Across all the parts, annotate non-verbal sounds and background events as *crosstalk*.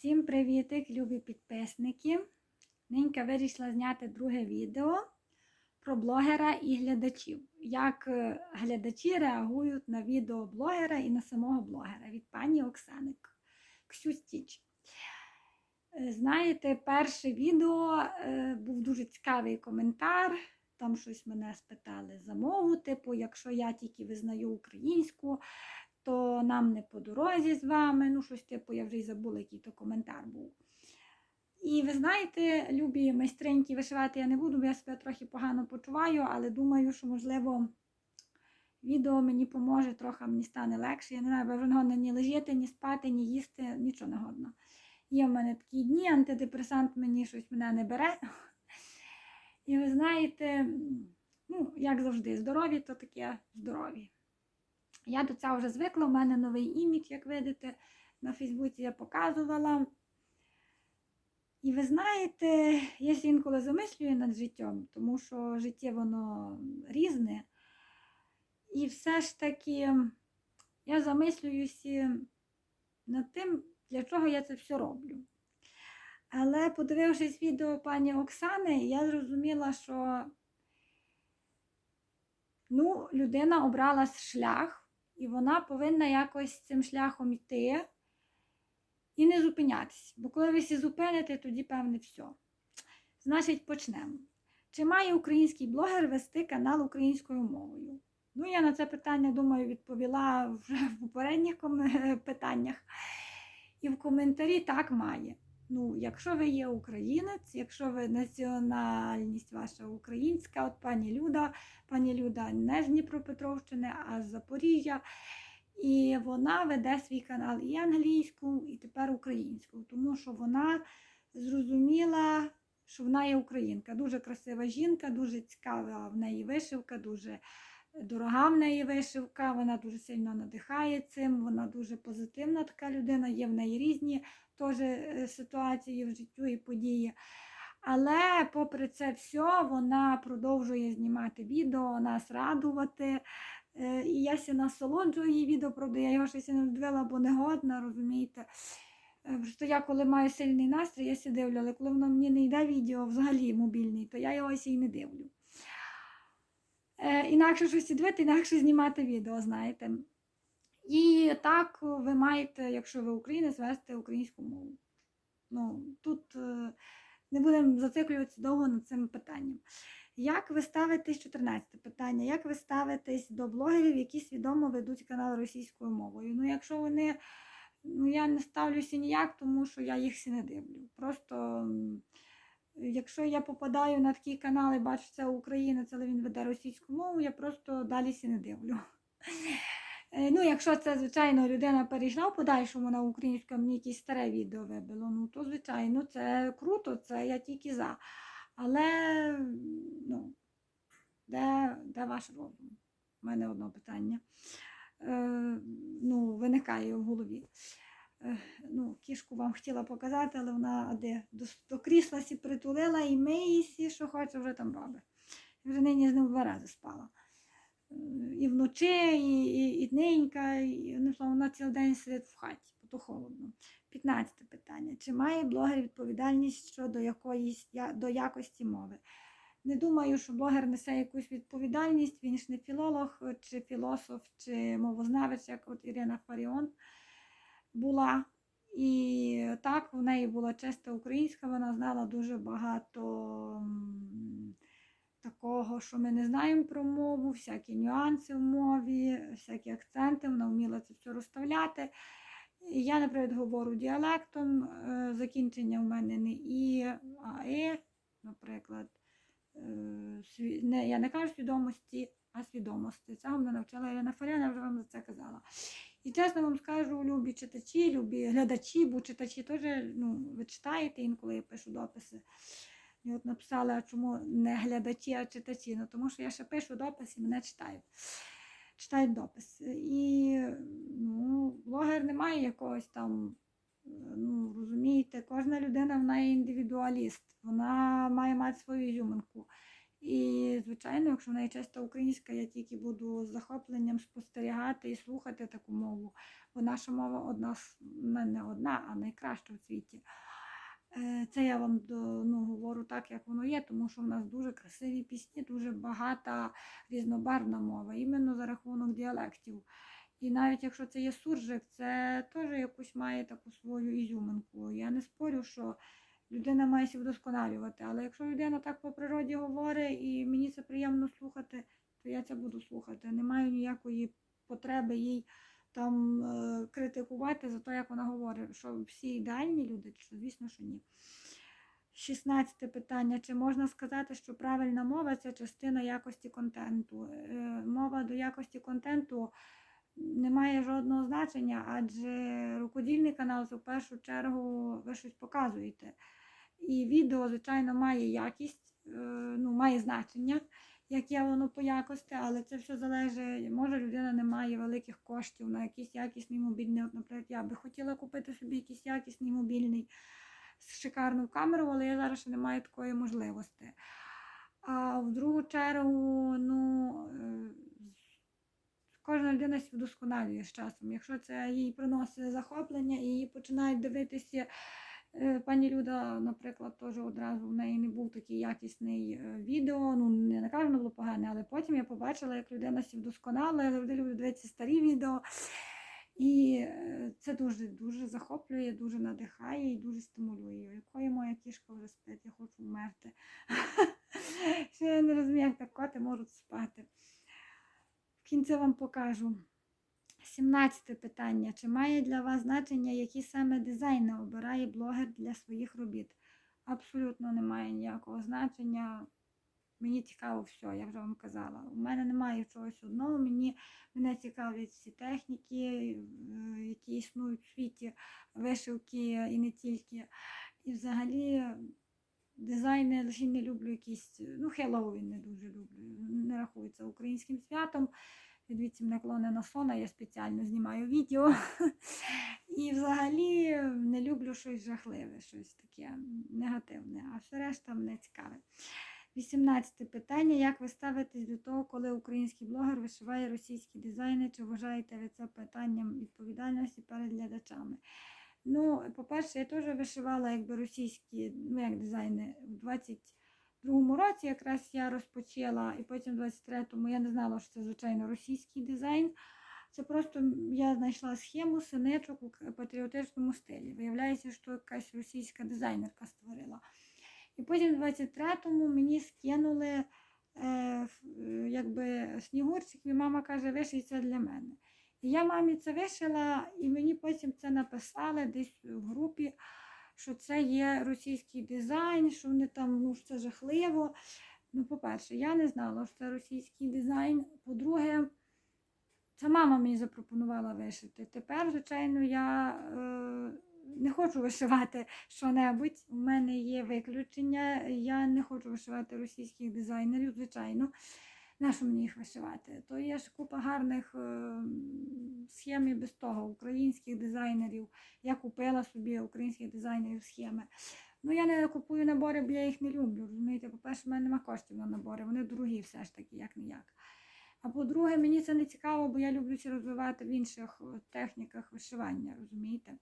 Всім привітик, любі підписники. Ненька вирішила зняти друге відео про блогера і глядачів. Як е, глядачі реагують на відео блогера і на самого блогера від пані Оксани Ксюстіч. Е, Знаєте, перше відео е, був дуже цікавий коментар. Там щось мене спитали за мову, типу, якщо я тільки визнаю українську, то нам не по дорозі з вами. Ну, щось типу, я вже й забула, який то коментар був. І ви знаєте, любі майстренькі вишивати я не буду, бо я себе трохи погано почуваю, але думаю, що, можливо, відео мені поможе, трохи мені стане легше. Я не знаю, бо вже не ні лежати, ні спати, ні їсти, нічого не годно. Є в мене такі дні, антидепресант мені щось мене не бере. І ви знаєте, ну, як завжди, здорові, то таке здорові. Я до цього вже звикла, у мене новий імідж, як видите, на Фейсбуці я показувала. І ви знаєте, я ще інколи замислюю над життям, тому що життя воно різне. І все ж таки я замислююся над тим, для чого я це все роблю. Але подивившись відео пані Оксани, я зрозуміла, що ну, людина обрала шлях, і вона повинна якось цим шляхом йти і не зупинятися. Бо коли ви всі зупините, тоді певне все. Значить, почнемо. Чи має український блогер вести канал українською мовою? Ну, я на це питання, думаю, відповіла вже в попередніх питаннях. І в коментарі так має. Ну, якщо ви є українець, якщо ви національність ваша українська, от пані Люда, пані Люда не з Дніпропетровщини, а з Запоріжжя. І вона веде свій канал і англійською, і тепер українською, тому що вона зрозуміла, що вона є українка. Дуже красива жінка, дуже цікава в неї вишивка, дуже дорога в неї вишивка, вона дуже сильно надихає цим, вона дуже позитивна така людина, є в неї різні теж е, ситуації в життю і події. Але попри це все, вона продовжує знімати відео, нас радувати. Е, І я ще насолоджую її відео, правда, я його щось не дивила, бо не годна, розумієте. Е, Просто я, коли маю сильний настрій, я ще дивлю, але коли воно мені не йде відео взагалі мобільний, то я його ще й не дивлю. Інакше щось дивити, інакше знімати відео, знаєте. І так ви маєте, якщо ви українець, вести українську мову. Ну, тут е, не будемо зациклюватися довго над цим питанням. Як ви ставитесь, 14 питання, як ви ставитесь до блогерів, які свідомо ведуть канал російською мовою? Ну, якщо вони, ну я не ставлюся ніяк, тому що я їх всі не дивлю. Просто якщо я попадаю на такі канали, бачу, це українець, але він веде російську мову, я просто далі всі не дивлю. Е, Ну, якщо це, звичайно, людина перейшла в подальшому на українську, мені якесь старе відео вибило, ну то звичайно, це круто, це я тільки за. Але ну, де, де ваш розум? У мене одне питання. Е, ну, виникає в голові. Е, ну, кішку вам хотіла показати, але вона де до, до крісла сі притулила і миїсі, що хоче, вже там робить. Вже нині з ним два рази спала. І вночі, і, і, і дненька, і ну, словом, вона цілий день сидить в хаті, бо то холодно. 15 питання. Чи має блогер відповідальність щодо якоїсь до якості мови? Не думаю, що блогер несе якусь відповідальність, він ж не філолог, чи філософ, чи мовознавець, як от Ірина Фаріон була. І так, в неї була чиста українська, вона знала дуже багато такого, що ми не знаємо про мову, всякі нюанси в мові, всякі акценти, вона вміла це все розставляти. Я, наприклад, говорю діалектом, е, закінчення в мене не і, а е, наприклад. Е, я не кажу свідомості, а свідомості. Цього мене навчила Ірина Фаріна, я вже вам за це казала. І чесно вам скажу, любі читачі, любі глядачі, бо читачі теж ну, ви читаєте, інколи я пишу дописи. І от написала, чому не глядачі, а читачі. Ну, тому що я ще пишу допис і мене читають. Читають допис. І ну, блогер не має якогось там, е, ну, розумієте, кожна людина вона є індивідуаліст, вона має мати свою ізюминку. І, звичайно, якщо в неї чиста українська, я тільки буду з захопленням спостерігати і слухати таку мову. Бо наша мова одна не одна, а найкраща в світі. Е, Це я вам ну, говорю так, як воно є, тому що в нас дуже красиві пісні, дуже багата різнобарвна мова, іменно за рахунок діалектів. І навіть якщо це є суржик, це теж якусь має таку свою ізюминку. Я не спорю, що людина має себе вдосконалювати, але якщо людина так по природі говорить і мені це приємно слухати, то я це буду слухати. Не маю ніякої потреби їй там е, критикувати за те, як вона говорить, що всі ідеальні люди, що звісно, що ні. 16 питання. Чи можна сказати, що правильна мова це частина якості контенту? Е, Мова до якості контенту не має жодного значення, адже рукодільний канал це в першу чергу ви щось показуєте. І відео, звичайно, має якість, е, ну, має значення, яке воно по якості, але це все залежить. Може, людина не має великих коштів на якийсь якісний мобільний. От, наприклад, я би хотіла купити собі якийсь якісний мобільний з шикарну камеру, але я зараз ще не маю такої можливості. А в другу чергу, ну, е, кожна людина вдосконалює з часом. Якщо це їй приносить захоплення і її починають дивитися. Е, Пані Люда, наприклад, теж одразу в неї не був такий якісний е, відео. Ну, не воно було погане, але потім я побачила, як людина сів вдосконала. Я завжди люблю дивитися старі відео. І е, це дуже дуже захоплює, дуже надихає і дуже стимулює. Якою моя кішка вже спить, я хочу вмерти. *laughs* Ще я не розумію, як так коти можуть спати. В кінці вам покажу. 17 питання. Чи має для вас значення, які саме дизайни обирає блогер для своїх робіт? Абсолютно немає ніякого значення. Мені цікаво все, я вже вам казала. У мене немає чогось одного. Мені мене цікавлять всі техніки, е, які існують в світі, вишивки і не тільки. І взагалі дизайни лише не люблю якісь. Ну, Хеллоуін не дуже люблю. Не рахується українським святом. Дивіться, наклонена сона, я спеціально знімаю відео. *laughs* І взагалі не люблю щось жахливе, щось таке негативне, а все решта мене цікаве. 18 питання. Як ви ставитесь до того, коли український блогер вишиває російські дизайни? Чи вважаєте ви це питанням відповідальності перед глядачами? Ну, по-перше, я теж вишивала якби російські ну, як дизайни в 22-му році, якраз я розпочала, і потім в 23-му я не знала, що це звичайно російський дизайн. Це просто я знайшла схему синичок у патріотичному стилі. Виявляється, що якась російська дизайнерка створила. І потім в 23-му мені скинули е, якби снігурчик, і мама каже, виший це для мене. І я мамі це вишила, і мені потім це написали десь в групі, що це є російський дизайн, що вони там, ну, що це жахливо. Ну, по-перше, я не знала, що це російський дизайн. По-друге, це мама мені запропонувала вишити. Тепер, звичайно, я е, не хочу вишивати що-небудь. У мене є виключення. Я не хочу вишивати російських дизайнерів, звичайно. Нащо мені їх вишивати? То є ж купа гарних е, схем і без того, українських дизайнерів. Я купила собі українських дизайнерів схеми. Ну, я не купую набори, бо я їх не люблю. Розумієте, по-перше, в мене немає коштів на набори, вони дорогі все ж таки, як не як. А по-друге, мені це не цікаво, бо я люблю це розвивати в інших е, техніках вишивання, розумієте?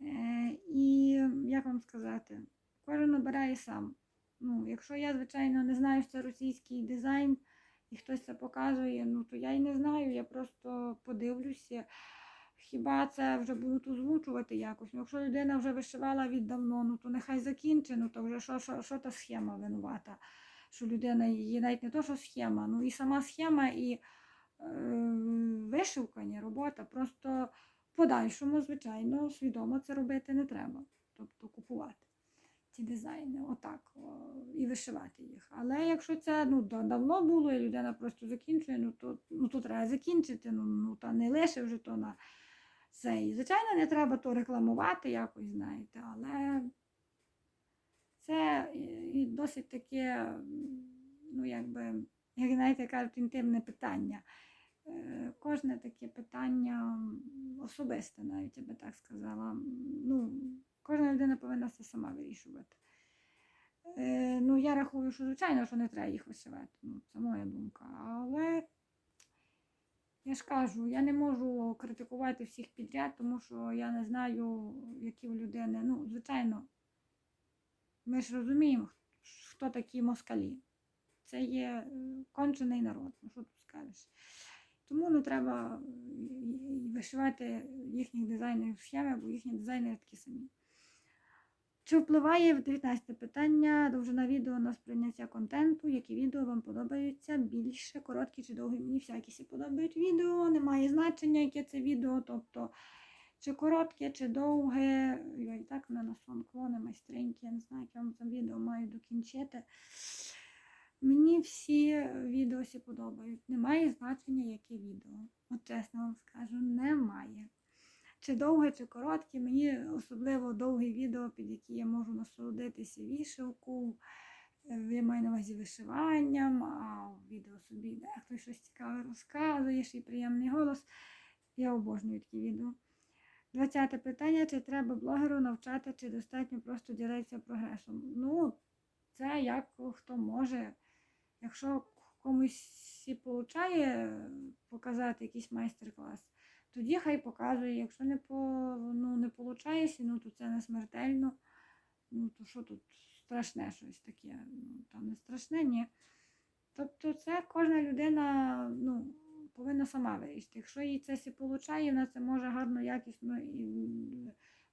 Е, і як вам сказати, кожен обирає сам. Ну, якщо я, звичайно, не знаю, що це російський дизайн, і хтось це показує, ну то я й не знаю, я просто подивлюся. Хіба це вже будуть озвучувати якось? Ну, якщо людина вже вишивала віддавно, ну то нехай закінчить, ну то вже що, що, що та схема винувата? Що людина її навіть не то, що схема, ну і сама схема, і е, вишивка, робота. Просто в подальшому, звичайно, свідомо це робити не треба. Тобто купувати ці дизайни, отак, і вишивати їх. Але якщо це ну, давно було, і людина просто закінчує, ну то, ну, то треба закінчити, ну, ну та не лише вже то на цей. Звичайно, не треба то рекламувати якось, знаєте, але це і- досить таке, ну, якби, як знаєте, кажуть, інтимне питання. Е, Кожне таке питання особисте, навіть я би так сказала. Ну, кожна людина повинна це сама вирішувати. Е, ну, я рахую, що звичайно, що не треба їх вишивати. Ну, це моя думка. Але я ж кажу, я не можу критикувати всіх підряд, тому що я не знаю, які в людини. Ну, звичайно, ми ж розуміємо, хто такі москалі. Це є е, кончений народ, ну що тут скажеш. Тому не треба е, вишивати їхніх дизайнерів схеми, бо їхні дизайнери такі самі. Чи впливає 19 питання довжина відео на сприйняття контенту? Які відео вам подобаються більше, короткі чи довгі? Мені всякі всі подобають відео, немає значення, яке це відео, тобто чи коротке, чи довге. Я і так мене на сон клони, майстринки, я не знаю, як я вам це відео маю докінчити. Мені всі відео всі подобають. Немає значення, яке відео. От чесно вам скажу, немає. Чи довге, чи коротке, мені особливо довгі відео, під які я можу насолодитися вішалку. Е, Я маю на увазі вишиванням, а відео собі дехто щось цікаве розказує, ще й приємний голос. Я обожнюю такі відео. Двадцяте питання: чи треба блогеру навчати, чи достатньо просто ділитися прогресом? Ну, це як хто може. Якщо комусь і получає показати якийсь майстер-клас, тоді хай показує. Якщо не по, ну, не виходить, ну, то це не смертельно. Ну, то що тут страшне щось таке? Ну, там не страшне, ні. Тобто це кожна людина ну, повинна сама вирішити. Якщо їй це всі виходить, вона це може гарно, якісно і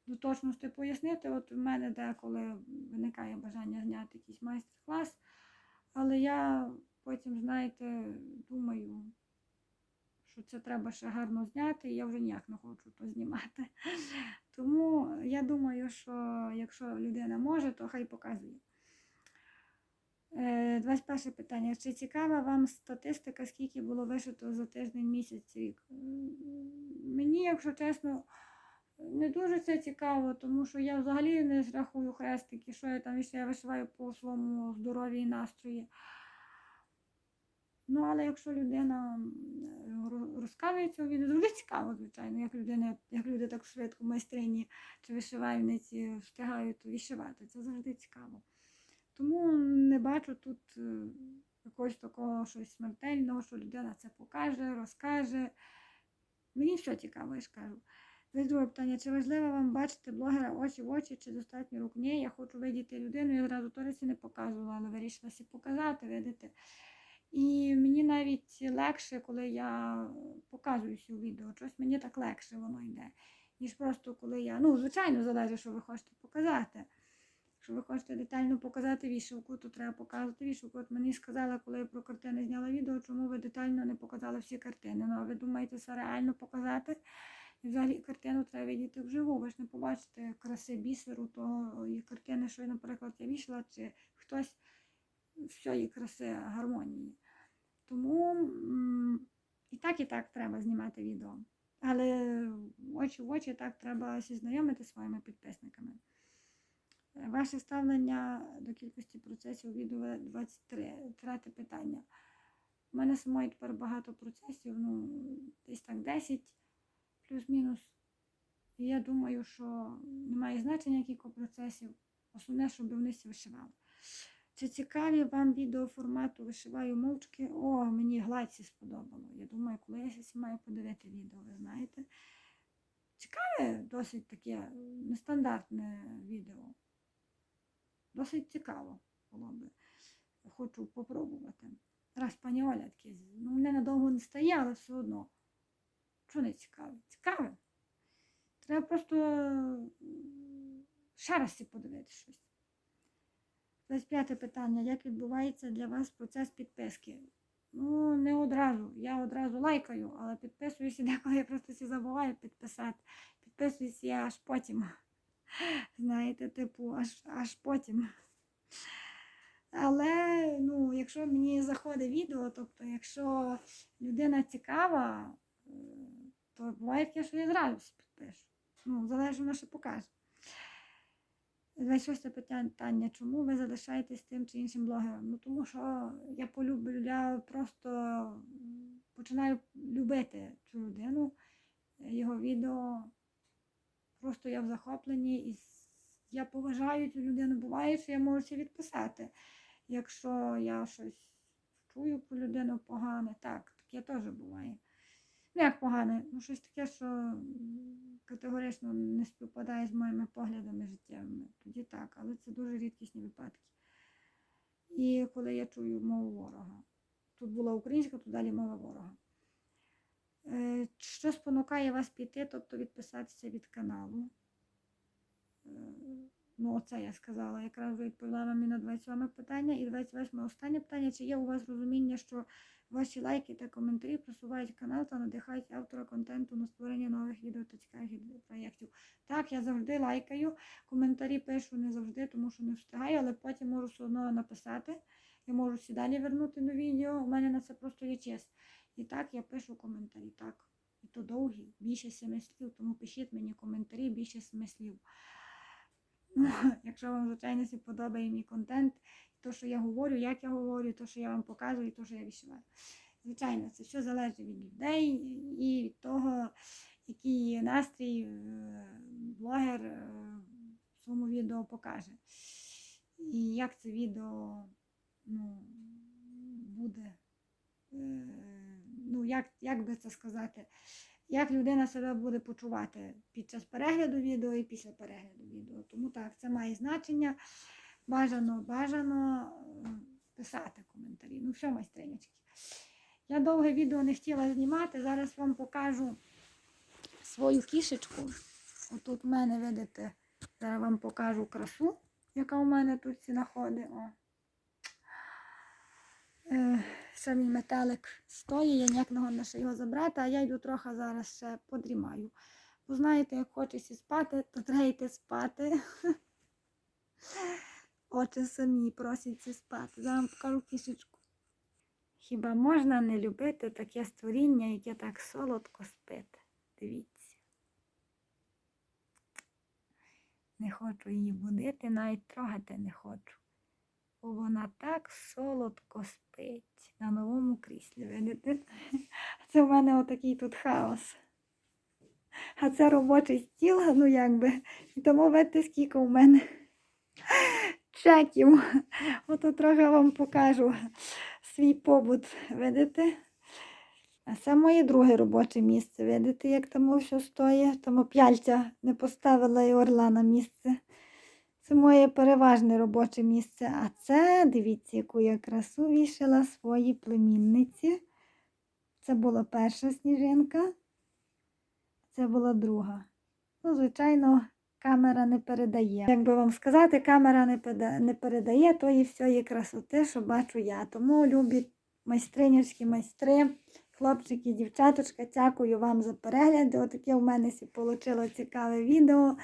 до точності пояснити. От у мене деколи виникає бажання зняти якийсь майстер-клас, але я потім, знаєте, думаю, що це треба ще гарно зняти, і я вже ніяк не хочу то знімати. *laughs* Тому я думаю, що якщо людина може, то хай показує. Е, 21 питання. Чи цікава вам статистика, скільки було вишито за тиждень, місяць, рік? Мені, якщо чесно, не дуже це цікаво, тому що я взагалі не рахую хрестики, що я там ще вишиваю по своєму здоров'ю і настрої. Ну, але якщо людина м, ро- розказується у відео, завжди цікаво, звичайно, як людина, як люди так швидко майстрині чи вишивальниці встигають вишивати. Це завжди цікаво. Тому не бачу тут е, якогось такого щось смертельного, що людина це покаже, розкаже. Мені все цікаво, я ж кажу. Десь друге питання, чи важливо вам бачити блогера очі в очі, чи достатньо рук? Ні, я хочу видіти людину, я зразу Торисі не показувала, але вирішила показати, видите. І мені навіть легше, коли я показуюся у відео. Щось мені так легше воно йде. Ніж просто коли я. Ну, звичайно, залежить, що ви хочете показати. Якщо ви хочете детально показати вішалку, то треба показувати вішалку. От мені сказали, коли я про картини зняла відео, чому ви детально не показали всі картини. Ну, а ви думаєте, це реально показати? І взагалі картину треба видіти вживу. Ви ж не побачите краси бісеру, тої картини, що, наприклад, я вішала, чи хтось всієї краси гармонії. Тому і так, і так треба знімати відео. Але очі в очі так треба знайомити своїми підписниками. Ваше ставлення до кількості процесів відео 23. Третє питання. У мене самої тепер багато процесів, ну, десь так 10 плюс-мінус. І я думаю, що немає значення кілька процесів. Основне, щоб вони всі вишивали. Чи цікаві вам відео формату вишиваю мовчки? О, мені гладці сподобало. Я думаю, коли я всі маю подивити відео, ви знаєте. Цікаве, досить таке нестандартне відео. Досить цікаво було би. Хочу попробувати. Раз пані Оля таке, ну мене надовго не стає, але все одно. Що не цікаве? Цікаве. Треба просто м, ще раз подивити щось. 25 питання. Як відбувається для вас процес підписки? Ну, не одразу. Я одразу лайкаю, але підписуюся *laughs* деколи я просто всі забуваю підписати. Підписуюся я аж потім. *laughs* Знаєте, типу, аж, аж потім. Але ну, якщо мені заходить відео, тобто, якщо людина цікава, е, то буває таке, що я зразу підпишу. Ну, залежно ще покаже. 26 питання, чому ви залишаєтесь тим чи іншим блогером? Ну тому що я полюблю, я просто починаю любити цю людину, його відео. Просто я в захопленні і я поважаю цю людину. Буває, що я можу ще відписати. Якщо я щось чую про людину погане, так, таке теж буває. Ну, як погане, ну щось таке, що категорично не співпадає з моїми поглядами життєвими. Тоді так, але це дуже рідкісні випадки. І коли я чую мову ворога. Тут була українська, тут далі мова ворога. Е, Що спонукає вас піти, тобто відписатися від каналу? Ну, оце я сказала. Якраз відповіла вам на 27 питання. І 28 останнє питання. Чи є у вас розуміння, що ваші лайки та коментарі просувають канал та надихають автора контенту на створення нових відео та цікавих проєктів? Так, я завжди лайкаю. Коментарі пишу не завжди, тому що не встигаю, але потім можу все одно написати. Я можу всі далі вернути на відео. У мене на це просто є час. І так я пишу коментарі. Так. І то довгі, більше семи слів, тому пишіть мені коментарі більше семи слів. Ну, *laughs* якщо вам, звичайно, подобає мій контент, то, що я говорю, як я говорю, то, що я вам показую, то, що я відчуваю. Звичайно, це все залежить від людей і від того, який настрій е, блогер е, в своєму відео покаже. І як це відео ну, буде, е, ну, як, як би це сказати, як людина себе буде почувати під час перегляду відео і після перегляду відео. Тому так, це має значення. Бажано, бажано писати коментарі. Ну, все, майстринячки. Я довге відео не хотіла знімати. Зараз вам покажу свою кішечку. Отут в мене, видите, зараз вам покажу красу, яка у мене тут знаходить. Ще мій метелик стоїть, я ніяк не годна ще його забрати, а я йду трохи зараз ще подрімаю. Бо знаєте, як хочеться спати, то треба йти спати. *laughs* Очі самі просяться спати. Зараз покажу кішечку. Хіба можна не любити таке створіння, яке так солодко спить? Дивіться. Не хочу її будити, навіть трогати не хочу. Вона так солодко спить на новому кріслі. Видите? *laughs* Це в мене отакий тут хаос. А це робочий стіл, ну якби. І тому видите, скільки у мене *laughs* чеків. Ото трохи вам покажу свій побут. Видите? А це моє друге робоче місце. Видите, як там все стоїть? Тому п'яльця не поставила і орла на місце. Це моє переважне робоче місце. А це, дивіться, яку я красу вішала своїй племінниці. Це була перша сніжинка, це була друга. Ну, звичайно, камера не передає. Як би вам сказати, камера не переда- не передає тої всієї красоти, що бачу я. Тому любі майстринівські майстри, хлопчики, дівчаточка, дякую вам за перегляд. Отаке в мене вийшло цікаве відео.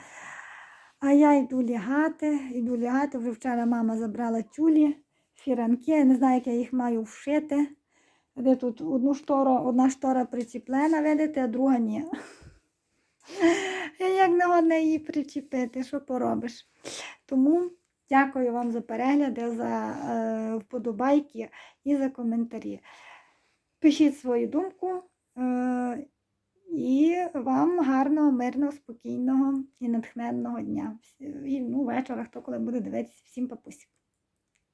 А я йду лягати, йду лягати. Вже вчора мама забрала тюлі, фіранки. Я не знаю, як я їх маю вшити. Де тут одну штору, одна штора причіплена, видите, а друга ні. *laughs* Як не годна її причепити, що поробиш. Тому дякую вам за перегляди, за е, вподобайки і за коментарі. Пишіть свою думку. Е, і вам гарного, мирного, спокійного і натхненного дня. І, ну, вечора, хто коли буде дивитися, всім папусік.